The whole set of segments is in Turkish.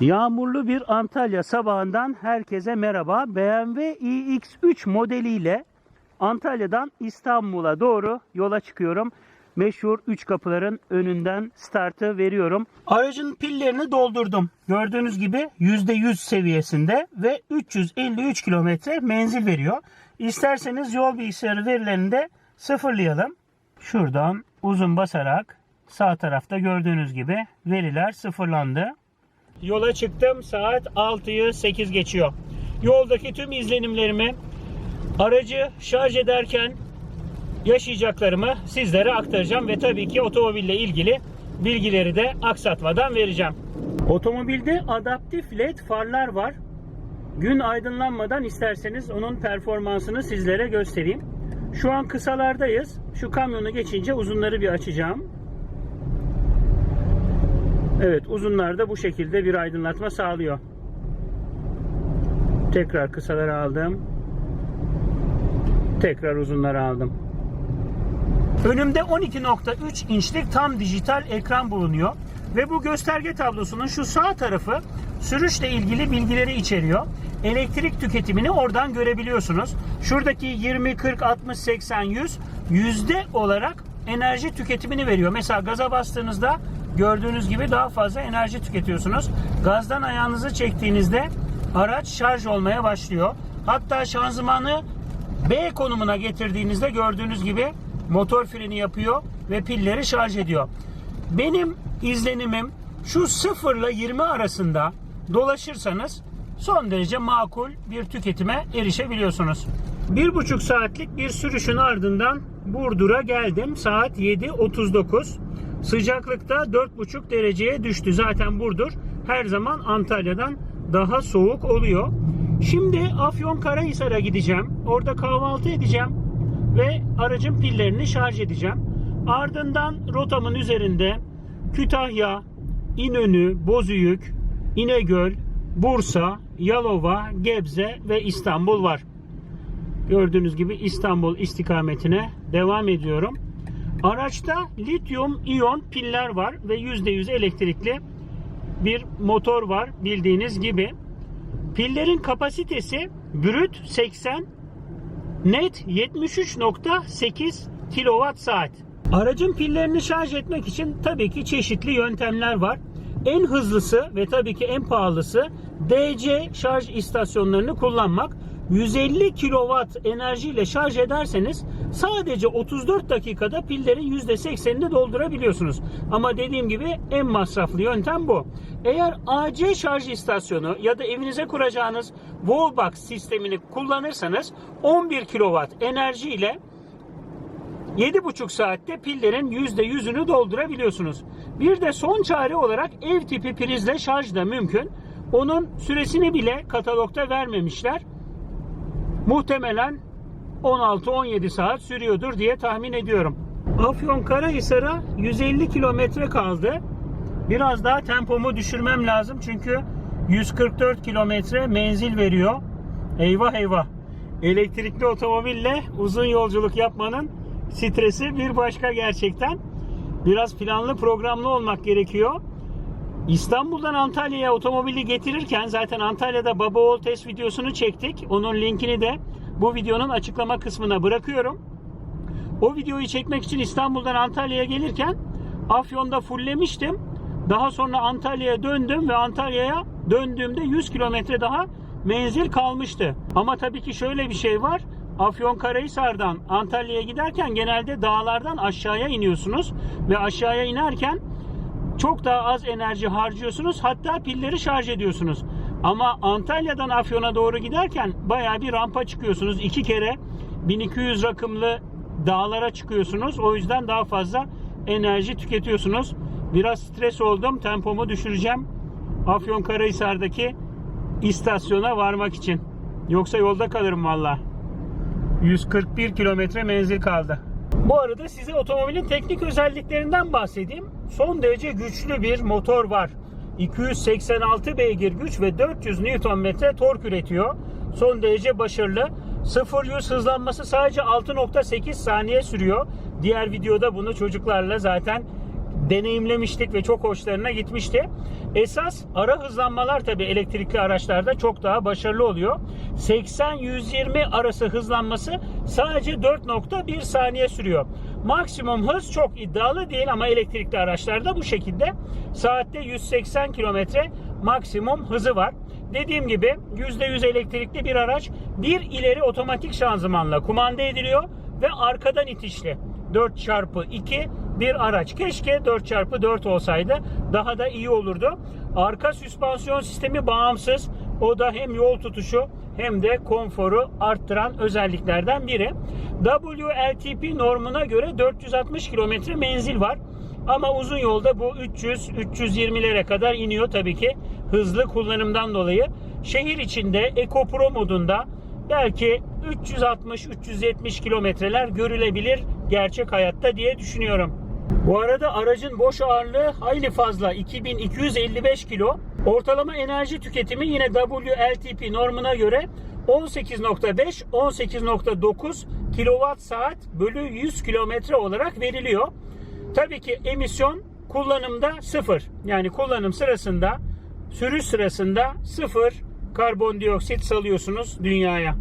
Yağmurlu bir Antalya sabahından herkese merhaba. BMW iX3 modeliyle Antalya'dan İstanbul'a doğru yola çıkıyorum. Meşhur 3 kapıların önünden startı veriyorum. Aracın pillerini doldurdum. Gördüğünüz gibi %100 seviyesinde ve 353 kilometre menzil veriyor. İsterseniz yol bilgisayarı verilerini de sıfırlayalım. Şuradan uzun basarak sağ tarafta gördüğünüz gibi veriler sıfırlandı. Yola çıktım. Saat 6'yı 8 geçiyor. Yoldaki tüm izlenimlerimi aracı şarj ederken yaşayacaklarımı sizlere aktaracağım ve tabii ki otomobille ilgili bilgileri de aksatmadan vereceğim. Otomobilde adaptif led farlar var. Gün aydınlanmadan isterseniz onun performansını sizlere göstereyim. Şu an kısalardayız. Şu kamyonu geçince uzunları bir açacağım. Evet uzunlarda bu şekilde bir aydınlatma sağlıyor. Tekrar kısaları aldım. Tekrar uzunları aldım. Önümde 12.3 inçlik tam dijital ekran bulunuyor. Ve bu gösterge tablosunun şu sağ tarafı sürüşle ilgili bilgileri içeriyor. Elektrik tüketimini oradan görebiliyorsunuz. Şuradaki 20, 40, 60, 80, 100 yüzde olarak enerji tüketimini veriyor. Mesela gaza bastığınızda gördüğünüz gibi daha fazla enerji tüketiyorsunuz. Gazdan ayağınızı çektiğinizde araç şarj olmaya başlıyor. Hatta şanzımanı B konumuna getirdiğinizde gördüğünüz gibi motor freni yapıyor ve pilleri şarj ediyor. Benim izlenimim şu 0 ile 20 arasında dolaşırsanız son derece makul bir tüketime erişebiliyorsunuz. Bir buçuk saatlik bir sürüşün ardından Burdur'a geldim. Saat 7.39. Sıcaklıkta 4,5 dereceye düştü. Zaten Burdur her zaman Antalya'dan daha soğuk oluyor. Şimdi Afyonkarahisar'a gideceğim. Orada kahvaltı edeceğim ve aracın pillerini şarj edeceğim. Ardından rotamın üzerinde Kütahya, İnönü, Bozüyük, İnegöl, Bursa, Yalova, Gebze ve İstanbul var. Gördüğünüz gibi İstanbul istikametine devam ediyorum. Araçta lityum iyon piller var ve %100 elektrikli bir motor var bildiğiniz gibi. Pillerin kapasitesi brüt 80, net 73.8 kWh saat. Aracın pillerini şarj etmek için tabii ki çeşitli yöntemler var. En hızlısı ve tabii ki en pahalısı DC şarj istasyonlarını kullanmak. 150 kW enerjiyle şarj ederseniz sadece 34 dakikada pillerin %80'ini doldurabiliyorsunuz. Ama dediğim gibi en masraflı yöntem bu. Eğer AC şarj istasyonu ya da evinize kuracağınız wallbox sistemini kullanırsanız 11 kW enerji ile 7,5 saatte pillerin %100'ünü doldurabiliyorsunuz. Bir de son çare olarak ev tipi prizle şarj da mümkün. Onun süresini bile katalogda vermemişler. Muhtemelen 16-17 saat sürüyordur diye tahmin ediyorum. Afyonkarahisar'a 150 kilometre kaldı. Biraz daha tempomu düşürmem lazım çünkü 144 kilometre menzil veriyor. Eyvah eyvah. Elektrikli otomobille uzun yolculuk yapmanın stresi bir başka gerçekten. Biraz planlı programlı olmak gerekiyor. İstanbul'dan Antalya'ya otomobili getirirken zaten Antalya'da baba oğul test videosunu çektik. Onun linkini de bu videonun açıklama kısmına bırakıyorum. O videoyu çekmek için İstanbul'dan Antalya'ya gelirken Afyon'da fulllemiştim. Daha sonra Antalya'ya döndüm ve Antalya'ya döndüğümde 100 kilometre daha menzil kalmıştı. Ama tabii ki şöyle bir şey var. Afyonkarahisar'dan Antalya'ya giderken genelde dağlardan aşağıya iniyorsunuz ve aşağıya inerken çok daha az enerji harcıyorsunuz. Hatta pilleri şarj ediyorsunuz. Ama Antalya'dan Afyon'a doğru giderken bayağı bir rampa çıkıyorsunuz. İki kere 1200 rakımlı dağlara çıkıyorsunuz. O yüzden daha fazla enerji tüketiyorsunuz. Biraz stres oldum. Tempomu düşüreceğim. Afyonkarahisar'daki istasyona varmak için. Yoksa yolda kalırım valla. 141 kilometre menzil kaldı. Bu arada size otomobilin teknik özelliklerinden bahsedeyim. Son derece güçlü bir motor var. 286 beygir güç ve 400 Nm tork üretiyor. Son derece başarılı. 0-100 hızlanması sadece 6.8 saniye sürüyor. Diğer videoda bunu çocuklarla zaten deneyimlemiştik ve çok hoşlarına gitmişti. Esas ara hızlanmalar tabii elektrikli araçlarda çok daha başarılı oluyor. 80-120 arası hızlanması sadece 4.1 saniye sürüyor. Maksimum hız çok iddialı değil ama elektrikli araçlarda bu şekilde. Saatte 180 kilometre maksimum hızı var. Dediğim gibi %100 elektrikli bir araç bir ileri otomatik şanzımanla kumanda ediliyor ve arkadan itişli 4x2 bir araç. Keşke 4x4 olsaydı daha da iyi olurdu. Arka süspansiyon sistemi bağımsız. O da hem yol tutuşu hem de konforu arttıran özelliklerden biri. WLTP normuna göre 460 kilometre menzil var. Ama uzun yolda bu 300-320'lere kadar iniyor tabii ki hızlı kullanımdan dolayı. Şehir içinde Eco Pro modunda belki 360-370 kilometreler görülebilir gerçek hayatta diye düşünüyorum. Bu arada aracın boş ağırlığı hayli fazla 2255 kilo. Ortalama enerji tüketimi yine WLTP normuna göre 18.5 18.9 kilowatt saat bölü 100 kilometre olarak veriliyor. Tabii ki emisyon kullanımda sıfır. Yani kullanım sırasında sürüş sırasında sıfır karbondioksit salıyorsunuz dünyaya.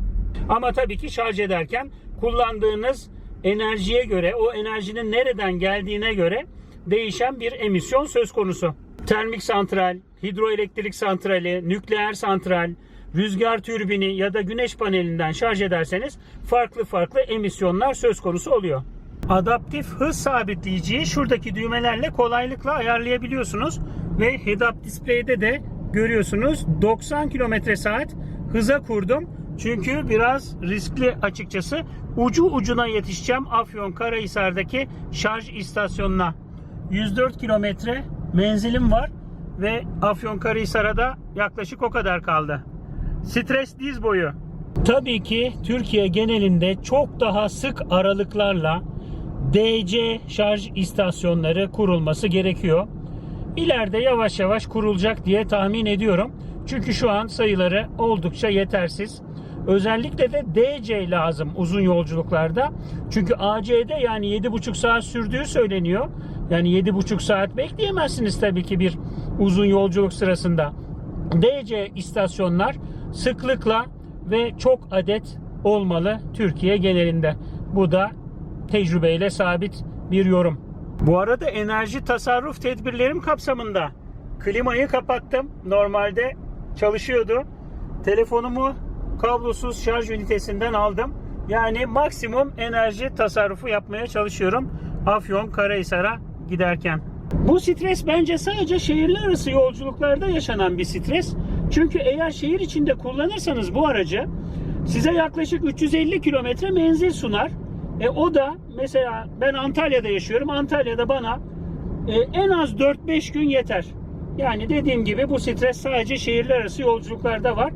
Ama tabii ki şarj ederken kullandığınız enerjiye göre, o enerjinin nereden geldiğine göre değişen bir emisyon söz konusu. Termik santral, hidroelektrik santrali, nükleer santral, rüzgar türbini ya da güneş panelinden şarj ederseniz farklı farklı emisyonlar söz konusu oluyor. Adaptif hız sabitleyiciyi şuradaki düğmelerle kolaylıkla ayarlayabiliyorsunuz ve head-up display'de de görüyorsunuz 90 km saat hıza kurdum. Çünkü biraz riskli açıkçası. Ucu ucuna yetişeceğim Afyon Karahisar'daki şarj istasyonuna. 104 kilometre menzilim var ve Afyon Karahisar'a da yaklaşık o kadar kaldı. Stres diz boyu. Tabii ki Türkiye genelinde çok daha sık aralıklarla DC şarj istasyonları kurulması gerekiyor. İleride yavaş yavaş kurulacak diye tahmin ediyorum. Çünkü şu an sayıları oldukça yetersiz. Özellikle de DC lazım uzun yolculuklarda. Çünkü AC'de yani 7,5 saat sürdüğü söyleniyor. Yani 7,5 saat bekleyemezsiniz tabii ki bir uzun yolculuk sırasında. DC istasyonlar sıklıkla ve çok adet olmalı Türkiye genelinde. Bu da tecrübeyle sabit bir yorum. Bu arada enerji tasarruf tedbirlerim kapsamında klimayı kapattım. Normalde çalışıyordu. Telefonumu kablosuz şarj ünitesinden aldım. Yani maksimum enerji tasarrufu yapmaya çalışıyorum. Afyon Karahisar'a giderken. Bu stres bence sadece şehirler arası yolculuklarda yaşanan bir stres. Çünkü eğer şehir içinde kullanırsanız bu aracı size yaklaşık 350 kilometre menzil sunar. E o da mesela ben Antalya'da yaşıyorum. Antalya'da bana e, en az 4-5 gün yeter. Yani dediğim gibi bu stres sadece şehirler arası yolculuklarda var.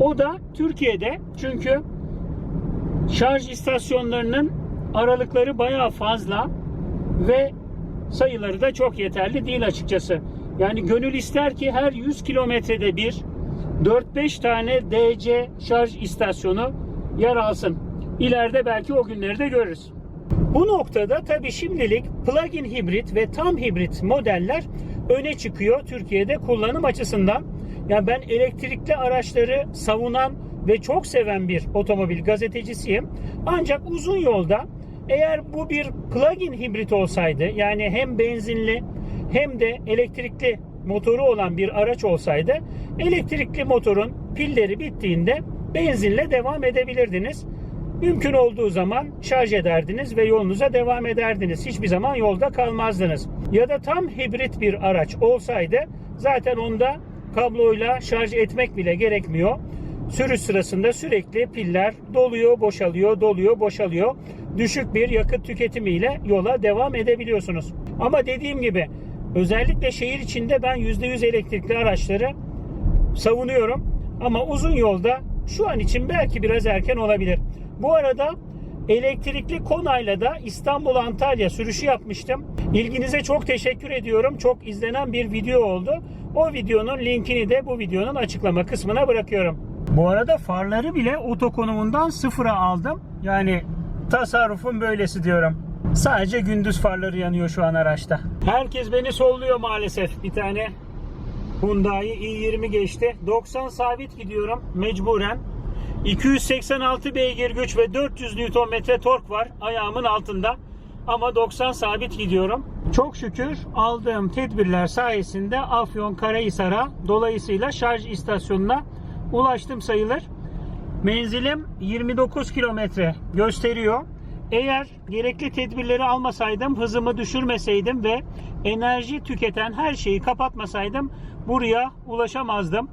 O da Türkiye'de çünkü şarj istasyonlarının aralıkları bayağı fazla ve sayıları da çok yeterli değil açıkçası. Yani gönül ister ki her 100 kilometrede bir 4-5 tane DC şarj istasyonu yer alsın. İleride belki o günleri de görürüz. Bu noktada tabii şimdilik plug-in hibrit ve tam hibrit modeller öne çıkıyor Türkiye'de kullanım açısından. Yani ben elektrikli araçları savunan ve çok seven bir otomobil gazetecisiyim. Ancak uzun yolda eğer bu bir plug-in hibrit olsaydı yani hem benzinli hem de elektrikli motoru olan bir araç olsaydı elektrikli motorun pilleri bittiğinde benzinle devam edebilirdiniz. Mümkün olduğu zaman şarj ederdiniz ve yolunuza devam ederdiniz. Hiçbir zaman yolda kalmazdınız. Ya da tam hibrit bir araç olsaydı zaten onda kabloyla şarj etmek bile gerekmiyor. Sürüş sırasında sürekli piller doluyor, boşalıyor, doluyor, boşalıyor. Düşük bir yakıt tüketimiyle yola devam edebiliyorsunuz. Ama dediğim gibi özellikle şehir içinde ben %100 elektrikli araçları savunuyorum. Ama uzun yolda şu an için belki biraz erken olabilir. Bu arada elektrikli Konay'la da İstanbul Antalya sürüşü yapmıştım. İlginize çok teşekkür ediyorum. Çok izlenen bir video oldu. O videonun linkini de bu videonun açıklama kısmına bırakıyorum. Bu arada farları bile oto konumundan sıfıra aldım. Yani tasarrufun böylesi diyorum. Sadece gündüz farları yanıyor şu an araçta. Herkes beni solluyor maalesef. Bir tane Hyundai i20 geçti. 90 sabit gidiyorum mecburen. 286 beygir güç ve 400 Nm tork var ayağımın altında. Ama 90 sabit gidiyorum. Çok şükür aldığım tedbirler sayesinde Afyon Karahisar'a dolayısıyla şarj istasyonuna ulaştım sayılır. Menzilim 29 kilometre gösteriyor. Eğer gerekli tedbirleri almasaydım, hızımı düşürmeseydim ve enerji tüketen her şeyi kapatmasaydım buraya ulaşamazdım.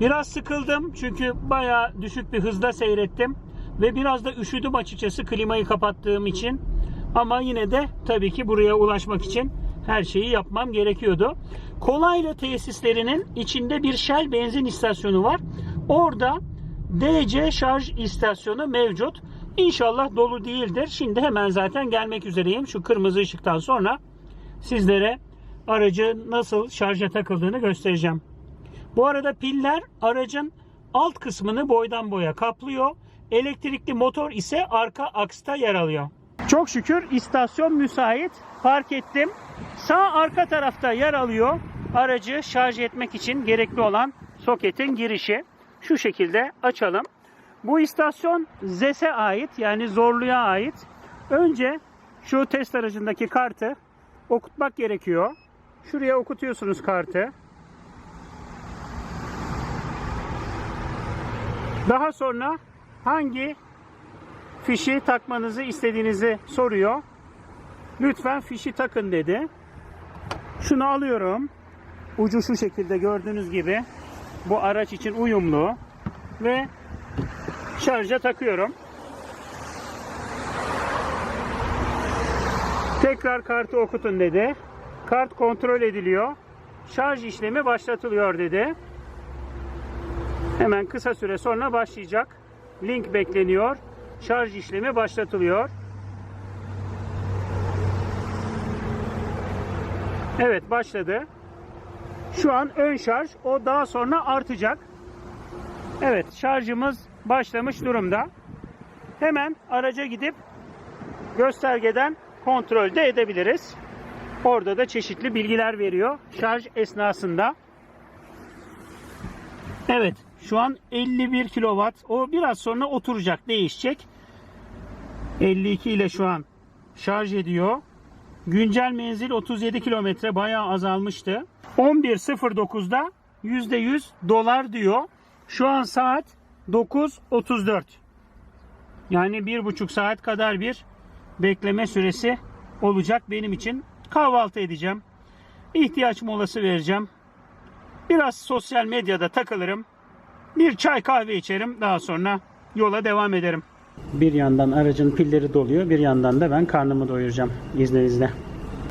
Biraz sıkıldım çünkü bayağı düşük bir hızda seyrettim ve biraz da üşüdüm açıkçası klimayı kapattığım için. Ama yine de tabii ki buraya ulaşmak için her şeyi yapmam gerekiyordu. Kolaylı tesislerinin içinde bir Shell benzin istasyonu var. Orada DC şarj istasyonu mevcut. İnşallah dolu değildir. Şimdi hemen zaten gelmek üzereyim. Şu kırmızı ışıktan sonra sizlere aracı nasıl şarja takıldığını göstereceğim. Bu arada piller aracın alt kısmını boydan boya kaplıyor. Elektrikli motor ise arka aksta yer alıyor. Çok şükür istasyon müsait. Park ettim. Sağ arka tarafta yer alıyor. Aracı şarj etmek için gerekli olan soketin girişi. Şu şekilde açalım. Bu istasyon ZES'e ait yani Zorlu'ya ait. Önce şu test aracındaki kartı okutmak gerekiyor. Şuraya okutuyorsunuz kartı. Daha sonra hangi fişi takmanızı istediğinizi soruyor. Lütfen fişi takın dedi. Şunu alıyorum. Ucu şu şekilde gördüğünüz gibi. Bu araç için uyumlu. Ve şarja takıyorum. Tekrar kartı okutun dedi. Kart kontrol ediliyor. Şarj işlemi başlatılıyor dedi. Hemen kısa süre sonra başlayacak. Link bekleniyor. Şarj işlemi başlatılıyor. Evet başladı. Şu an ön şarj. O daha sonra artacak. Evet şarjımız başlamış durumda. Hemen araca gidip göstergeden kontrol de edebiliriz. Orada da çeşitli bilgiler veriyor şarj esnasında. Evet şu an 51 kW. O biraz sonra oturacak değişecek. 52 ile şu an şarj ediyor. Güncel menzil 37 kilometre bayağı azalmıştı. 11.09'da %100 dolar diyor. Şu an saat 9.34. Yani bir buçuk saat kadar bir bekleme süresi olacak benim için. Kahvaltı edeceğim. İhtiyaç molası vereceğim. Biraz sosyal medyada takılırım. Bir çay kahve içerim. Daha sonra yola devam ederim. Bir yandan aracın pilleri doluyor. Bir yandan da ben karnımı doyuracağım izninizle.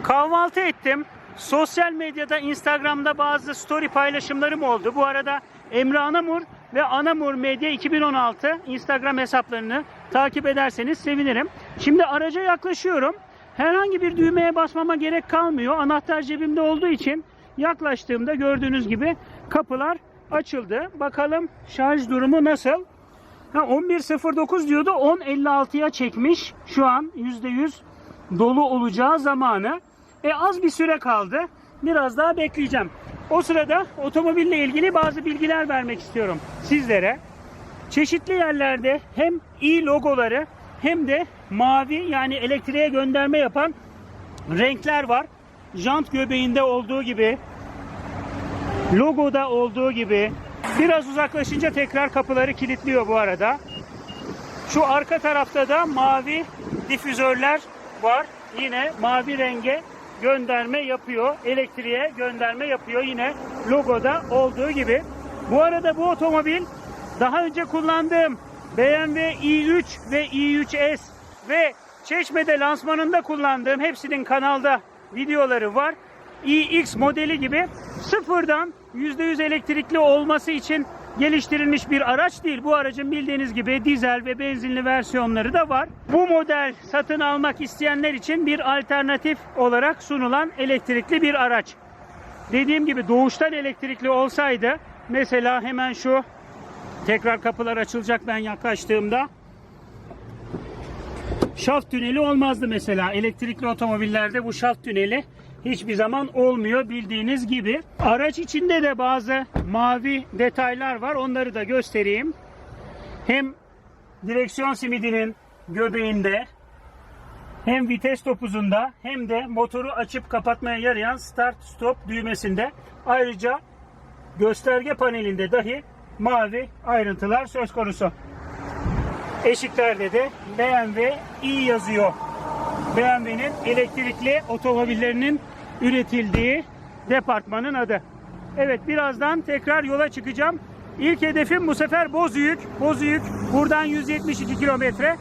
Kahvaltı ettim. Sosyal medyada Instagram'da bazı story paylaşımlarım oldu. Bu arada Emre Anamur ve Anamur Medya 2016 Instagram hesaplarını takip ederseniz sevinirim. Şimdi araca yaklaşıyorum. Herhangi bir düğmeye basmama gerek kalmıyor. Anahtar cebimde olduğu için yaklaştığımda gördüğünüz gibi kapılar açıldı. Bakalım şarj durumu nasıl? Ha, 11.09 diyordu 10.56'ya çekmiş. Şu an %100 dolu olacağı zamanı. E az bir süre kaldı. Biraz daha bekleyeceğim. O sırada otomobille ilgili bazı bilgiler vermek istiyorum sizlere. Çeşitli yerlerde hem i logoları hem de mavi yani elektriğe gönderme yapan renkler var. Jant göbeğinde olduğu gibi, logoda olduğu gibi. Biraz uzaklaşınca tekrar kapıları kilitliyor bu arada. Şu arka tarafta da mavi difüzörler var. Yine mavi renge gönderme yapıyor. Elektriğe gönderme yapıyor. Yine logoda olduğu gibi. Bu arada bu otomobil daha önce kullandığım BMW i3 ve i3S ve Çeşme'de lansmanında kullandığım hepsinin kanalda videoları var. iX modeli gibi sıfırdan %100 elektrikli olması için geliştirilmiş bir araç değil. Bu aracın bildiğiniz gibi dizel ve benzinli versiyonları da var. Bu model satın almak isteyenler için bir alternatif olarak sunulan elektrikli bir araç. Dediğim gibi doğuştan elektrikli olsaydı mesela hemen şu tekrar kapılar açılacak ben yaklaştığımda şaft tüneli olmazdı mesela. Elektrikli otomobillerde bu şaft tüneli hiçbir zaman olmuyor bildiğiniz gibi. Araç içinde de bazı mavi detaylar var. Onları da göstereyim. Hem direksiyon simidinin göbeğinde hem vites topuzunda hem de motoru açıp kapatmaya yarayan start stop düğmesinde ayrıca gösterge panelinde dahi mavi ayrıntılar söz konusu. Eşiklerde de BMW i yazıyor. BMW'nin elektrikli otomobillerinin üretildiği departmanın adı. Evet birazdan tekrar yola çıkacağım. İlk hedefim bu sefer Bozüyük. Bozüyük buradan 172 kilometre.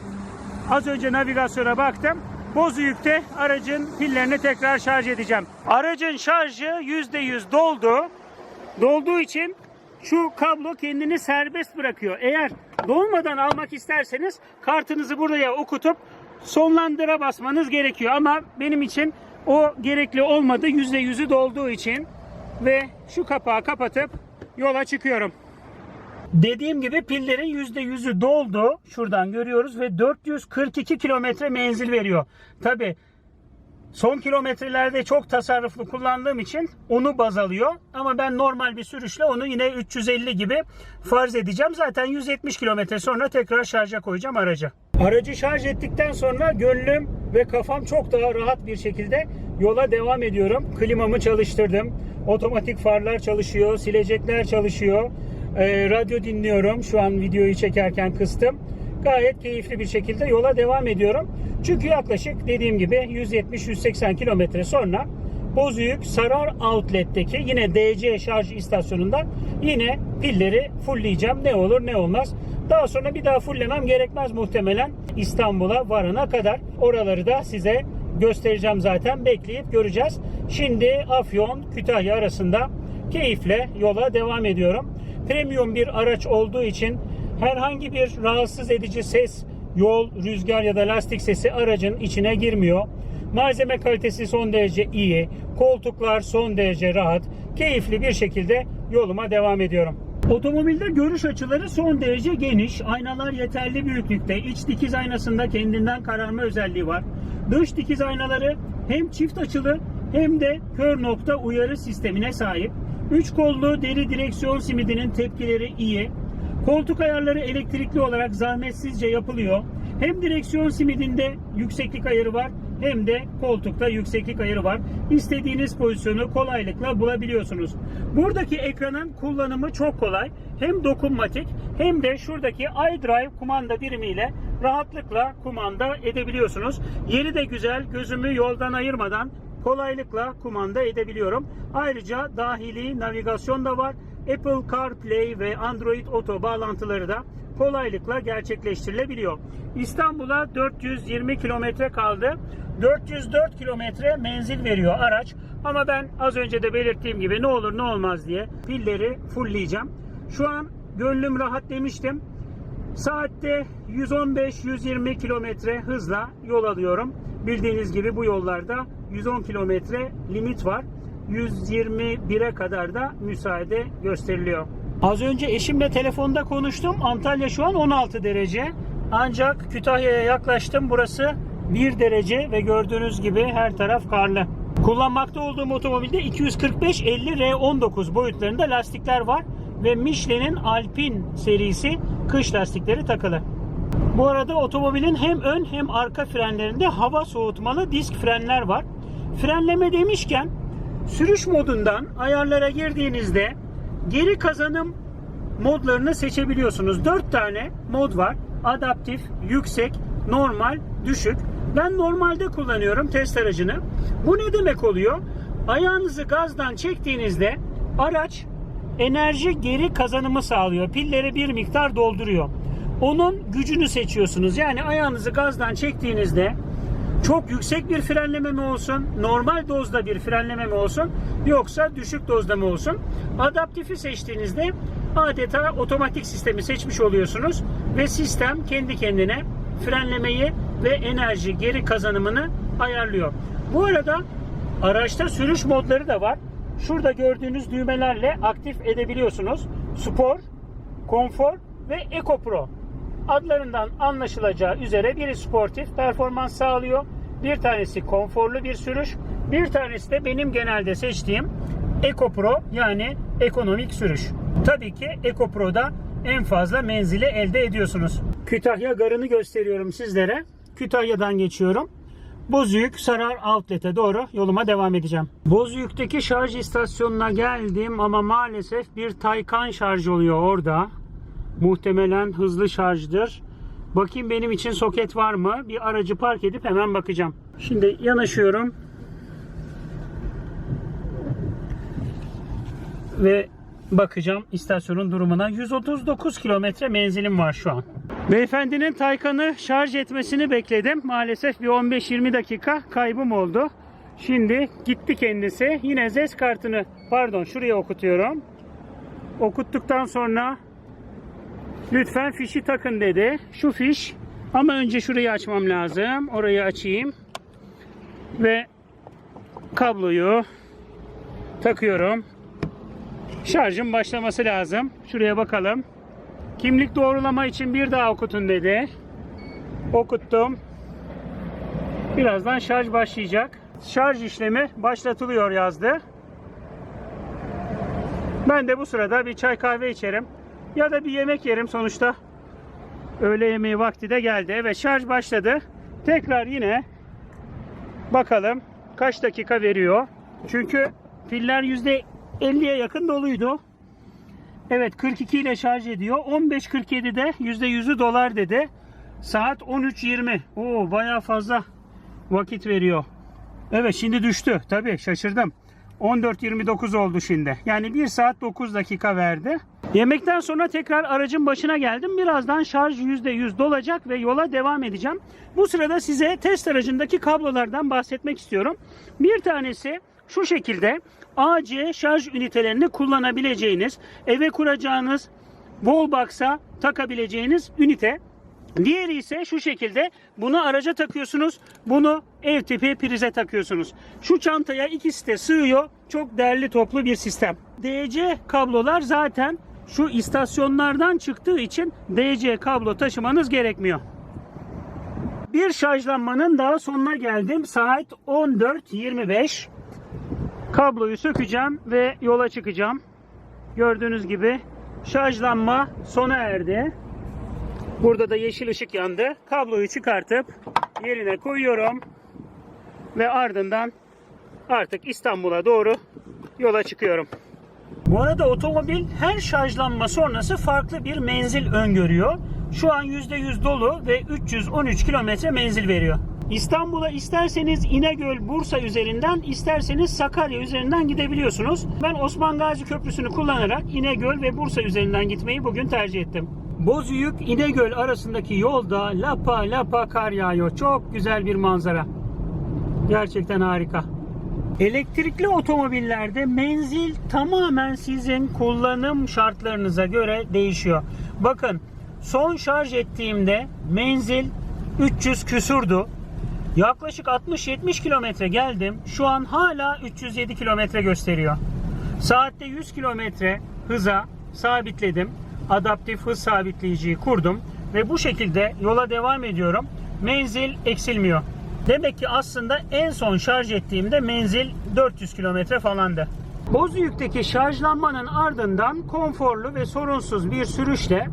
Az önce navigasyona baktım. Bozüyük'te aracın pillerini tekrar şarj edeceğim. Aracın şarjı %100 doldu. Dolduğu için şu kablo kendini serbest bırakıyor. Eğer dolmadan almak isterseniz kartınızı buraya okutup sonlandıra basmanız gerekiyor. Ama benim için o gerekli olmadı. %100'ü dolduğu için ve şu kapağı kapatıp yola çıkıyorum. Dediğim gibi pillerin %100'ü doldu. Şuradan görüyoruz ve 442 kilometre menzil veriyor. Tabi son kilometrelerde çok tasarruflu kullandığım için onu baz alıyor. Ama ben normal bir sürüşle onu yine 350 gibi farz edeceğim. Zaten 170 kilometre sonra tekrar şarja koyacağım aracı. Aracı şarj ettikten sonra gönlüm ve kafam çok daha rahat bir şekilde yola devam ediyorum. Klimamı çalıştırdım. Otomatik farlar çalışıyor, silecekler çalışıyor. Ee, radyo dinliyorum. Şu an videoyu çekerken kıstım. Gayet keyifli bir şekilde yola devam ediyorum. Çünkü yaklaşık dediğim gibi 170-180 kilometre sonra Bozüyük Sarar Outlet'teki yine DC şarj istasyonunda yine pilleri fullleyeceğim. Ne olur ne olmaz. Daha sonra bir daha fulllemem gerekmez muhtemelen İstanbul'a varana kadar. Oraları da size göstereceğim zaten. Bekleyip göreceğiz. Şimdi Afyon Kütahya arasında keyifle yola devam ediyorum. Premium bir araç olduğu için herhangi bir rahatsız edici ses, yol, rüzgar ya da lastik sesi aracın içine girmiyor. Malzeme kalitesi son derece iyi. Koltuklar son derece rahat. Keyifli bir şekilde yoluma devam ediyorum. Otomobilde görüş açıları son derece geniş. Aynalar yeterli büyüklükte. İç dikiz aynasında kendinden kararma özelliği var. Dış dikiz aynaları hem çift açılı hem de kör nokta uyarı sistemine sahip. 3 kollu deri direksiyon simidinin tepkileri iyi. Koltuk ayarları elektrikli olarak zahmetsizce yapılıyor. Hem direksiyon simidinde yükseklik ayarı var hem de koltukta yükseklik ayarı var. İstediğiniz pozisyonu kolaylıkla bulabiliyorsunuz. Buradaki ekranın kullanımı çok kolay. Hem dokunmatik hem de şuradaki iDrive kumanda birimiyle rahatlıkla kumanda edebiliyorsunuz. Yeri de güzel, gözümü yoldan ayırmadan kolaylıkla kumanda edebiliyorum. Ayrıca dahili navigasyon da var. Apple CarPlay ve Android Auto bağlantıları da kolaylıkla gerçekleştirilebiliyor. İstanbul'a 420 kilometre kaldı. 404 kilometre menzil veriyor araç. Ama ben az önce de belirttiğim gibi ne olur ne olmaz diye pilleri fullleyeceğim. Şu an gönlüm rahat demiştim. Saatte 115-120 kilometre hızla yol alıyorum. Bildiğiniz gibi bu yollarda 110 kilometre limit var. 121'e kadar da müsaade gösteriliyor. Az önce eşimle telefonda konuştum. Antalya şu an 16 derece. Ancak Kütahya'ya yaklaştım. Burası 1 derece ve gördüğünüz gibi her taraf karlı. Kullanmakta olduğum otomobilde 245-50 R19 boyutlarında lastikler var ve Michelin'in Alpine serisi kış lastikleri takılı. Bu arada otomobilin hem ön hem arka frenlerinde hava soğutmalı disk frenler var. Frenleme demişken sürüş modundan ayarlara girdiğinizde geri kazanım modlarını seçebiliyorsunuz. 4 tane mod var. Adaptif, yüksek, normal, düşük. Ben normalde kullanıyorum test aracını. Bu ne demek oluyor? Ayağınızı gazdan çektiğinizde araç enerji geri kazanımı sağlıyor. Pilleri bir miktar dolduruyor. Onun gücünü seçiyorsunuz. Yani ayağınızı gazdan çektiğinizde çok yüksek bir frenleme mi olsun, normal dozda bir frenleme mi olsun, yoksa düşük dozda mı olsun? Adaptifi seçtiğinizde adeta otomatik sistemi seçmiş oluyorsunuz ve sistem kendi kendine frenlemeyi ve enerji geri kazanımını ayarlıyor. Bu arada araçta sürüş modları da var. Şurada gördüğünüz düğmelerle aktif edebiliyorsunuz. Spor, Konfor ve Eco Pro. Adlarından anlaşılacağı üzere biri sportif performans sağlıyor. Bir tanesi konforlu bir sürüş. Bir tanesi de benim genelde seçtiğim Eco Pro yani ekonomik sürüş. Tabii ki Eco Pro'da en fazla menzili elde ediyorsunuz. Kütahya Garı'nı gösteriyorum sizlere. Kütahya'dan geçiyorum. Bozüyük Sarar Outlet'e doğru yoluma devam edeceğim. Bozüyük'teki şarj istasyonuna geldim ama maalesef bir Taycan şarj oluyor orada. Muhtemelen hızlı şarjdır. Bakayım benim için soket var mı? Bir aracı park edip hemen bakacağım. Şimdi yanaşıyorum. Ve bakacağım istasyonun durumuna. 139 kilometre menzilim var şu an. Beyefendinin Taycan'ı şarj etmesini bekledim. Maalesef bir 15-20 dakika kaybım oldu. Şimdi gitti kendisi. Yine ZES kartını pardon şuraya okutuyorum. Okuttuktan sonra lütfen fişi takın dedi. Şu fiş ama önce şurayı açmam lazım. Orayı açayım. Ve kabloyu takıyorum. Şarjın başlaması lazım. Şuraya bakalım. Kimlik doğrulama için bir daha okutun dedi. Okuttum. Birazdan şarj başlayacak. Şarj işlemi başlatılıyor yazdı. Ben de bu sırada bir çay kahve içerim. Ya da bir yemek yerim sonuçta. Öğle yemeği vakti de geldi. Evet şarj başladı. Tekrar yine bakalım kaç dakika veriyor. Çünkü piller %50'ye yakın doluydu. Evet 42 ile şarj ediyor. 15.47'de %100'ü dolar dedi. Saat 13.20. Oo bayağı fazla vakit veriyor. Evet şimdi düştü. Tabii şaşırdım. 14.29 oldu şimdi. Yani 1 saat 9 dakika verdi. Yemekten sonra tekrar aracın başına geldim. Birazdan şarj %100 dolacak ve yola devam edeceğim. Bu sırada size test aracındaki kablolardan bahsetmek istiyorum. Bir tanesi şu şekilde AC şarj ünitelerini kullanabileceğiniz, eve kuracağınız wallbox'a takabileceğiniz ünite. Diğeri ise şu şekilde bunu araca takıyorsunuz. Bunu ev tipi prize takıyorsunuz. Şu çantaya ikisi de sığıyor. Çok değerli toplu bir sistem. DC kablolar zaten şu istasyonlardan çıktığı için DC kablo taşımanız gerekmiyor. Bir şarjlanmanın daha sonuna geldim. Saat 14.25. Kabloyu sökeceğim ve yola çıkacağım. Gördüğünüz gibi şarjlanma sona erdi. Burada da yeşil ışık yandı. Kabloyu çıkartıp yerine koyuyorum. Ve ardından artık İstanbul'a doğru yola çıkıyorum. Bu arada otomobil her şarjlanma sonrası farklı bir menzil öngörüyor. Şu an %100 dolu ve 313 kilometre menzil veriyor. İstanbul'a isterseniz İnegöl, Bursa üzerinden, isterseniz Sakarya üzerinden gidebiliyorsunuz. Ben Osman Gazi Köprüsü'nü kullanarak İnegöl ve Bursa üzerinden gitmeyi bugün tercih ettim. Bozüyük İnegöl arasındaki yolda lapa lapa kar yağıyor. Çok güzel bir manzara. Gerçekten harika. Elektrikli otomobillerde menzil tamamen sizin kullanım şartlarınıza göre değişiyor. Bakın son şarj ettiğimde menzil 300 küsurdu. Yaklaşık 60-70 kilometre geldim. Şu an hala 307 kilometre gösteriyor. Saatte 100 kilometre hıza sabitledim. Adaptif hız sabitleyiciyi kurdum ve bu şekilde yola devam ediyorum. Menzil eksilmiyor. Demek ki aslında en son şarj ettiğimde menzil 400 kilometre falandı. Bozüyük'teki şarjlanmanın ardından konforlu ve sorunsuz bir sürüşle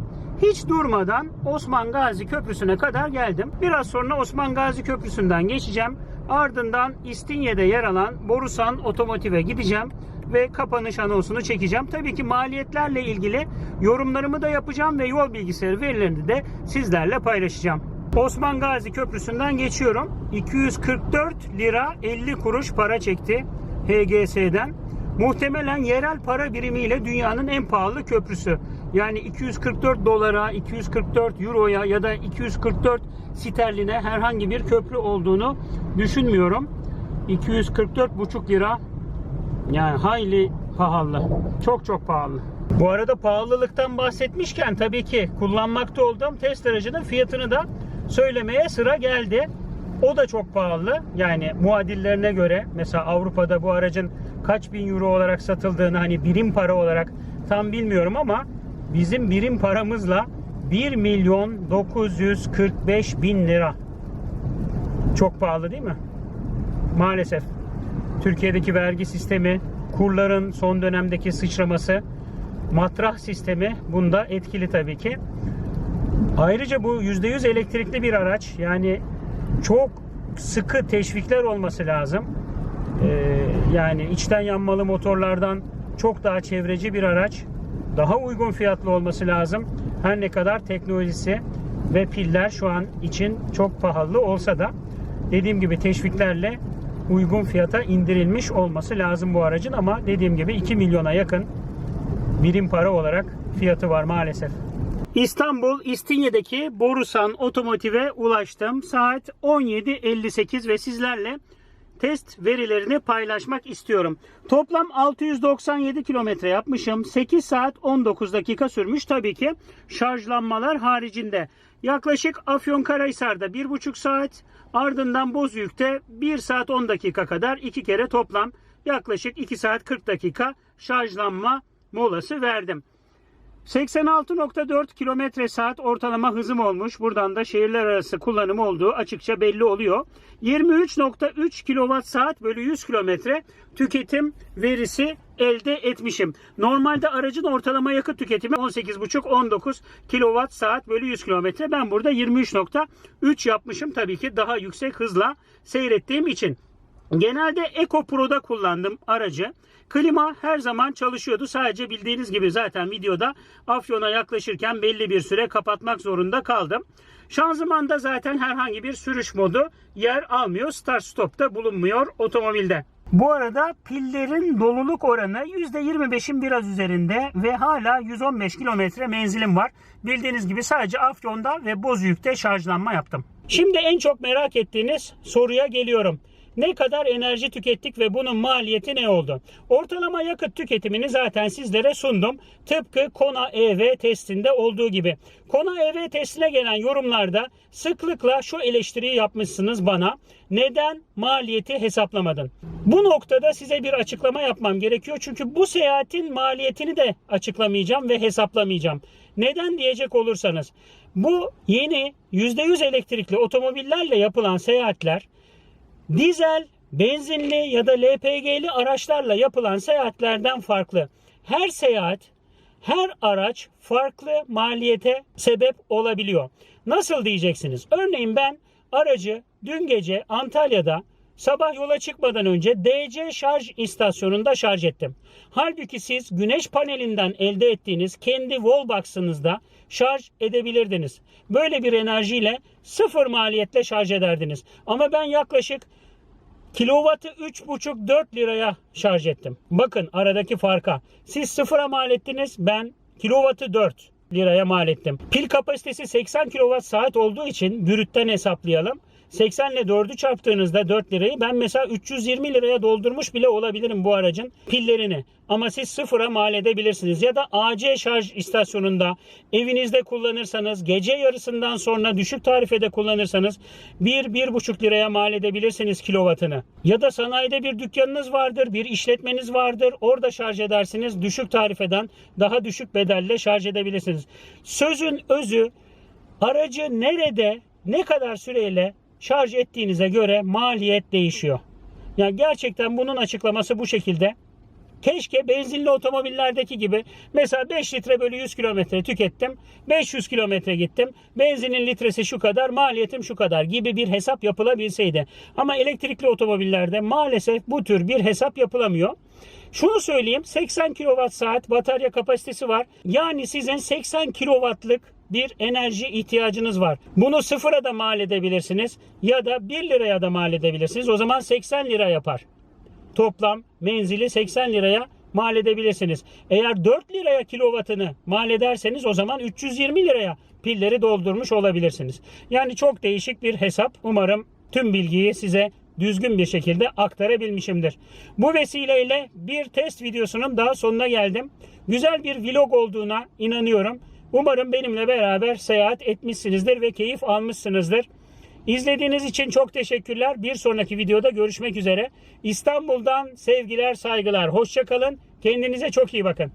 hiç durmadan Osman Gazi Köprüsü'ne kadar geldim. Biraz sonra Osman Gazi Köprüsü'nden geçeceğim. Ardından İstinye'de yer alan Borusan Otomotiv'e gideceğim ve kapanış anonsunu çekeceğim. Tabii ki maliyetlerle ilgili yorumlarımı da yapacağım ve yol bilgisayarı verilerini de sizlerle paylaşacağım. Osman Gazi Köprüsü'nden geçiyorum. 244 lira 50 kuruş para çekti HGS'den. Muhtemelen yerel para birimiyle dünyanın en pahalı köprüsü. Yani 244 dolara, 244 euroya ya da 244 sterline herhangi bir köprü olduğunu düşünmüyorum. 244,5 lira yani hayli pahalı. Çok çok pahalı. Bu arada pahalılıktan bahsetmişken tabii ki kullanmakta olduğum test aracının fiyatını da söylemeye sıra geldi. O da çok pahalı. Yani muadillerine göre mesela Avrupa'da bu aracın kaç bin euro olarak satıldığını hani birim para olarak tam bilmiyorum ama bizim birim paramızla 1 milyon 945 bin lira. Çok pahalı değil mi? Maalesef. Türkiye'deki vergi sistemi, kurların son dönemdeki sıçraması, matrah sistemi bunda etkili tabii ki. Ayrıca bu %100 elektrikli bir araç. Yani çok sıkı teşvikler olması lazım. Ee, yani içten yanmalı motorlardan çok daha çevreci bir araç. Daha uygun fiyatlı olması lazım. Her ne kadar teknolojisi ve piller şu an için çok pahalı olsa da dediğim gibi teşviklerle uygun fiyata indirilmiş olması lazım bu aracın ama dediğim gibi 2 milyona yakın birim para olarak fiyatı var maalesef. İstanbul İstinye'deki Borusan Otomotiv'e ulaştım. Saat 17.58 ve sizlerle test verilerini paylaşmak istiyorum. Toplam 697 kilometre yapmışım. 8 saat 19 dakika sürmüş. Tabii ki şarjlanmalar haricinde. Yaklaşık Afyonkarahisar'da 1,5 saat, ardından Bozüyük'te 1 saat 10 dakika kadar iki kere toplam yaklaşık 2 saat 40 dakika şarjlanma molası verdim. 86.4 kilometre saat ortalama hızım olmuş. Buradan da şehirler arası kullanım olduğu açıkça belli oluyor. 23.3 kilowatt saat bölü 100 kilometre tüketim verisi elde etmişim. Normalde aracın ortalama yakıt tüketimi 18.5-19 kilowatt saat bölü 100 kilometre. Ben burada 23.3 yapmışım. Tabii ki daha yüksek hızla seyrettiğim için. Genelde Eco Pro'da kullandım aracı. Klima her zaman çalışıyordu. Sadece bildiğiniz gibi zaten videoda Afyon'a yaklaşırken belli bir süre kapatmak zorunda kaldım. Şanzımanda zaten herhangi bir sürüş modu yer almıyor. Start stop'ta bulunmuyor otomobilde. Bu arada pillerin doluluk oranı %25'in biraz üzerinde ve hala 115 kilometre menzilim var. Bildiğiniz gibi sadece Afyon'da ve Bozüyük'te şarjlanma yaptım. Şimdi en çok merak ettiğiniz soruya geliyorum. Ne kadar enerji tükettik ve bunun maliyeti ne oldu? Ortalama yakıt tüketimini zaten sizlere sundum. Tıpkı Kona EV testinde olduğu gibi. Kona EV testine gelen yorumlarda sıklıkla şu eleştiriyi yapmışsınız bana. Neden maliyeti hesaplamadın? Bu noktada size bir açıklama yapmam gerekiyor. Çünkü bu seyahatin maliyetini de açıklamayacağım ve hesaplamayacağım. Neden diyecek olursanız bu yeni %100 elektrikli otomobillerle yapılan seyahatler dizel, benzinli ya da LPG'li araçlarla yapılan seyahatlerden farklı. Her seyahat, her araç farklı maliyete sebep olabiliyor. Nasıl diyeceksiniz? Örneğin ben aracı dün gece Antalya'da sabah yola çıkmadan önce DC şarj istasyonunda şarj ettim. Halbuki siz güneş panelinden elde ettiğiniz kendi wallbox'ınızda şarj edebilirdiniz. Böyle bir enerjiyle sıfır maliyetle şarj ederdiniz. Ama ben yaklaşık kilovatı 3,5-4 liraya şarj ettim. Bakın aradaki farka. Siz sıfıra mal ettiniz ben kilovatı 4 liraya mal ettim. Pil kapasitesi 80 kilowatt saat olduğu için bürütten hesaplayalım. 80 ile 4'ü çarptığınızda 4 lirayı ben mesela 320 liraya doldurmuş bile olabilirim bu aracın pillerini. Ama siz sıfıra mal edebilirsiniz. Ya da AC şarj istasyonunda evinizde kullanırsanız gece yarısından sonra düşük tarifede kullanırsanız 1-1,5 liraya mal edebilirsiniz kilovatını. Ya da sanayide bir dükkanınız vardır, bir işletmeniz vardır. Orada şarj edersiniz. Düşük tarifeden daha düşük bedelle şarj edebilirsiniz. Sözün özü aracı nerede ne kadar süreyle şarj ettiğinize göre maliyet değişiyor. Yani gerçekten bunun açıklaması bu şekilde. Keşke benzinli otomobillerdeki gibi mesela 5 litre bölü 100 kilometre tükettim. 500 kilometre gittim. Benzinin litresi şu kadar, maliyetim şu kadar gibi bir hesap yapılabilseydi. Ama elektrikli otomobillerde maalesef bu tür bir hesap yapılamıyor. Şunu söyleyeyim 80 kWh batarya kapasitesi var. Yani sizin 80 kW'lık bir enerji ihtiyacınız var. Bunu sıfıra da mal edebilirsiniz ya da 1 liraya da mal edebilirsiniz. O zaman 80 lira yapar. Toplam menzili 80 liraya mal edebilirsiniz. Eğer 4 liraya kilovatını mal ederseniz o zaman 320 liraya pilleri doldurmuş olabilirsiniz. Yani çok değişik bir hesap. Umarım tüm bilgiyi size düzgün bir şekilde aktarabilmişimdir. Bu vesileyle bir test videosunun daha sonuna geldim. Güzel bir vlog olduğuna inanıyorum. Umarım benimle beraber seyahat etmişsinizdir ve keyif almışsınızdır. İzlediğiniz için çok teşekkürler. Bir sonraki videoda görüşmek üzere. İstanbul'dan sevgiler, saygılar. Hoşçakalın. Kendinize çok iyi bakın.